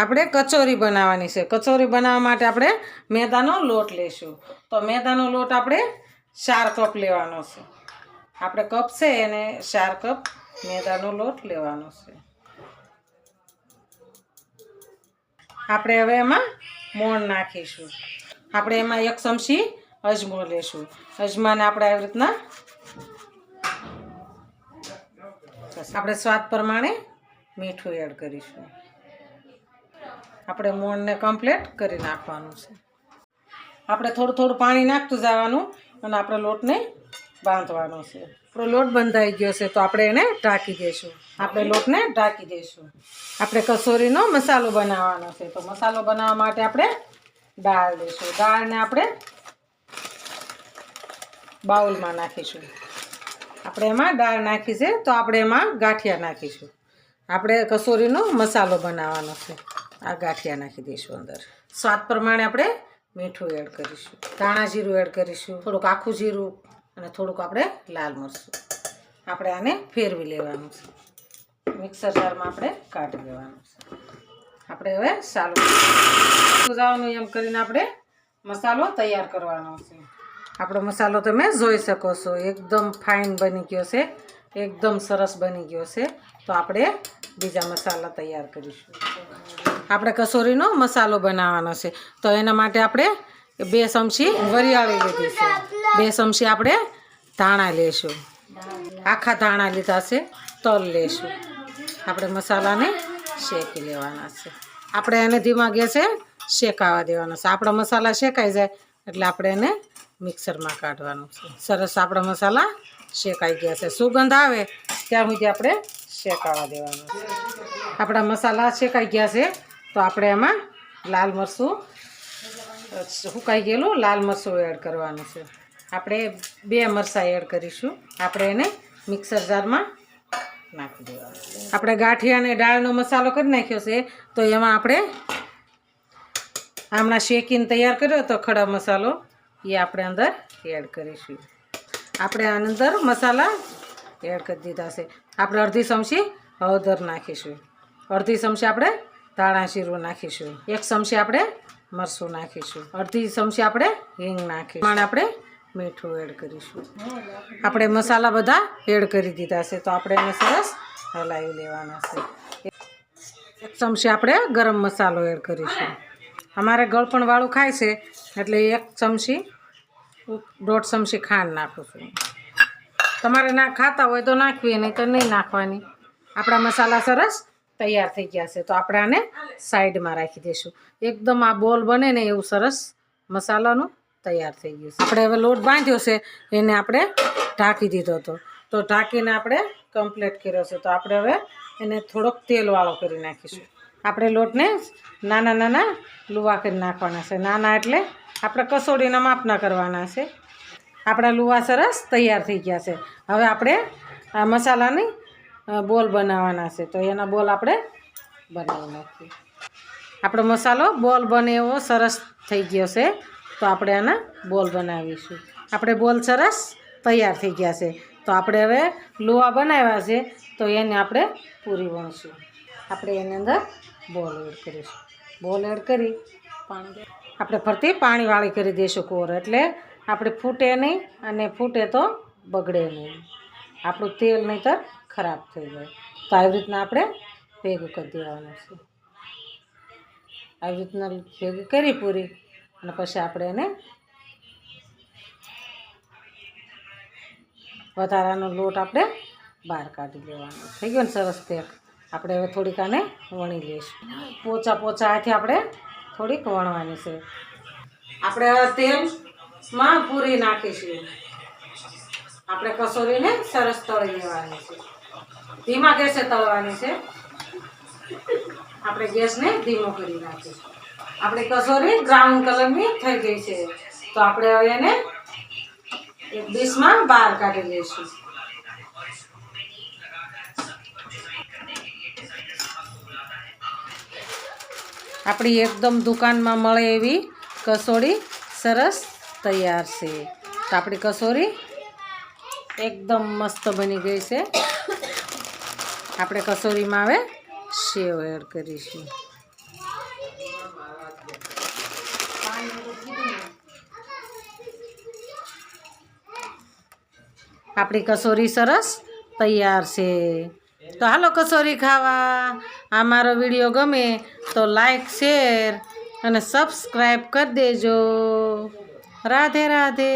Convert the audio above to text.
આપણે કચોરી બનાવવાની છે. કચોરી બનાવવા માટે આપણે મેદાનો લોટ લેશું. તો મેદાનો લોટ આપણે ચાર કપ લેવાનો છે. આપણે કપ છે એને ચાર કપ મેદાનો લોટ લેવાનો છે. આપણે હવે એમાં મોણ નાખીશું. આપણે એમાં એક ચમચી અજમો લેશું. અજમાને આપણે આવી રીતના આપણે સ્વાદ પ્રમાણે મીઠું એડ કરીશું. આપણે મોણને કમ્પ્લીટ કરી નાખવાનું છે. આપણે થોડું થોડું પાણી નાખતું જવાનું અને આપણે લોટને બાંધવાનો છે. આપણો લોટ બંધાઈ ગયો છે તો આપણે એને ઢાંકી દઈશું. આપણે લોટને ઢાંકી દઈશું. આપણે કસોરીનો મસાલો બનાવવાનો છે. તો મસાલો બનાવવા માટે આપણે દાળ દઈશું. દાળને આપણે બાઉલમાં નાખીશું. આપણે એમાં દાળ નાખી છે તો આપણે એમાં ગાંઠિયા નાખીશું. આપણે કસોરીનો મસાલો બનાવવાનો છે. આ ગાંઠિયા નાખી દઈશું અંદર. સ્વાદ પ્રમાણે આપણે મીઠું એડ કરીશું. ધાણા જીરું એડ કરીશું. થોડુંક આખું જીરું અને થોડુંક આપણે લાલ મરચું. આપણે આને ફેરવી લેવાનું છે. મિક્સર જારમાં આપણે કાઢી લેવાનું છે. આપણે હવે સાલું જવાનું એમ કરીને આપણે મસાલો તૈયાર કરવાનો છે. આપણો મસાલો તમે જોઈ શકો છો. એકદમ ફાઇન બની ગયો છે. એકદમ સરસ બની ગયો છે. તો આપણે બીજા મસાલા તૈયાર કરીશું. આપણે કસોરીનો મસાલો બનાવવાનો છે. તો એના માટે આપણે બે ચમચી વરિયાળી લીધી છે. બે ચમચી આપણે ધાણા લેશું. આખા ધાણા લીધા છે. તલ લેશું. આપણે મસાલાને શેકી લેવાના છે. આપણે એને ધીમા ગેસે શેકાવા દેવાનો છે. આપણા મસાલા શેકાઈ જાય એટલે આપણે એને મિક્સરમાં કાઢવાનું છે. સરસ આપણા મસાલા શેકાઈ ગયા છે. સુગંધ આવે ત્યાં સુધી આપણે શેકાવા દેવાનું છે. આપણા મસાલા શેકાઈ ગયા છે. તો આપણે એમાં લાલ મરચું સુકાઈ ગયેલું, લાલ મરચું એડ કરવાનું છે. આપણે બે મરચાં એડ કરીશું. આપણે એને મિક્સર જારમાં નાખી દેવાનું. આપણે ગાંઠિયા અને દાળનો મસાલો કરી નાખ્યો છે, તો એમાં આપણે હમણાં શેકીને તૈયાર કર્યો હતો ખડા મસાલો એ આપણે અંદર એડ કરીશું. આપણે આની અંદર મસાલા એડ કરી દીધા છે. આપણે અડધી ચમચી હળદર નાખીશું. અડધી ચમચી આપણે ધાણા જીરું નાખીશું. એક ચમચી આપણે મરચું નાખીશું. અડધી ચમચી આપણે હિંગ નાખીશું. પણ આપણે મીઠું એડ કરીશું. આપણે મસાલા બધા એડ કરી દીધા છે, તો આપણે એને સરસ હલાવી લેવાના છે. એક ચમચી આપણે ગરમ મસાલો એડ કરીશું. અમારે ગળપણવાળું ખાય છે, એટલે એક ચમચી દોઢ ચમચી ખાંડ નાખું છું. તમારે ના ખાતા હોય તો નાખવી નહીં તો નહીં નાખવાની. આપણા મસાલા સરસ તૈયાર થઈ ગયા છે. તો આપણે આને સાઈડમાં રાખી દઈશું. એકદમ આ બોલ બને ને એવું સરસ મસાલાનું તૈયાર થઈ ગયું છે. આપણે હવે લોટ બાંધ્યો છે. એને આપણે ઢાંકી દીધો હતો. તો ઢાંકીને આપણે કમ્પ્લીટ કર્યો છે. તો આપણે હવે એને થોડોક તેલવાળો કરી નાખીશું. આપણે લોટને નાના નાના લુવા કરી નાખવાના છે. નાના એટલે આપણે કસોડીના માપના કરવાના છે. આપણા લુવા સરસ તૈયાર થઈ ગયા છે. હવે આપણે આ મસાલાની બોલ બનાવવાના છે. તો એના બોલ આપણે બનાવી નાખીએ. આપણો મસાલો બોલ બને એવો સરસ થઈ ગયો છે. તો આપણે આના બોલ બનાવીશું. આપણે બોલ સરસ તૈયાર થઈ ગયા છે. તો આપણે હવે લોહા બનાવ્યા છે. તો એને આપણે પૂરી વણશું. આપણે એની અંદર બોલ એડ કરીશું. બોલ એડ કરી. પાણી આપણે ફરતી પાણીવાળી કરી દઈશું કોર એટલે આપણે ફૂટે નહીં અને ફૂટે તો બગડે નહીં. આપણું તેલ નહીંતર ખરાબ થઈ જાય. તો આવી રીતના આપણે ભેગું કરી દેવાનું છે. આવી રીતના ભેગું કરી પૂરી અને પછી આપણે એને વધારાનો લોટ આપણે બહાર કાઢી લેવાનો. થઈ ગયો ને સરસ પેક આપણે હવે થોડીક આને વણી લઈશું. પોચા પોચા હાથે આપણે થોડીક વણવાની છે. આપણે હવે તેલમાં પૂરી નાખીશું. આપણે કસોરીને સરસ તળી લેવાની છે. ધીમા ગેસે તળવાની છે. આપણે ગેસને ધીમો કરી નાખીશું આપણી કસોરી બ્રાઉન કલરની થઈ ગઈ છે. તો આપણે હવે એને એક ડીશમાં બહાર કાઢી લઈશું. આપણી એકદમ દુકાનમાં મળે એવી કસોરી સરસ તૈયાર છે. તો આપણી કસોરી એકદમ મસ્ત બની ગઈ છે. આપણે કસોરીમાં હવે સેવ એડ કરીશું. આપણી કસોરી સરસ તૈયાર છે. તો હાલો કસોરી ખાવા. આ મારો વીડિયો ગમે તો લાઈક, શેર અને સબસ્ક્રાઈબ કરી દેજો. રાધે રાધે.